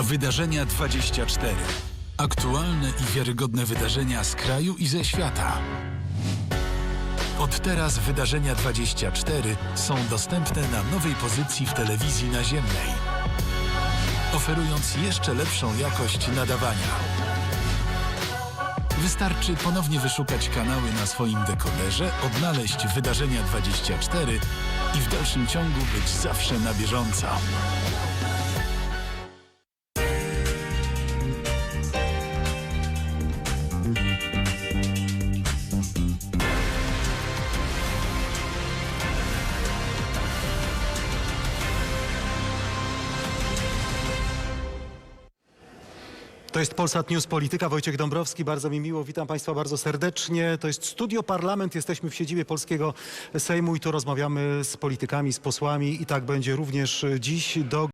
Wydarzenia 24. Aktualne i wiarygodne wydarzenia z kraju i ze świata. Od teraz Wydarzenia 24 są dostępne na nowej pozycji w telewizji naziemnej, oferując jeszcze lepszą jakość nadawania. Wystarczy ponownie wyszukać kanały na swoim dekoderze, odnaleźć Wydarzenia 24 i w dalszym ciągu być zawsze na bieżąco. To jest Polsat News Polityka. Wojciech Dąbrowski, bardzo mi miło. Witam Państwa bardzo serdecznie. To jest Studio Parlament. Jesteśmy w siedzibie Polskiego Sejmu i tu rozmawiamy z politykami, z posłami i tak będzie również dziś do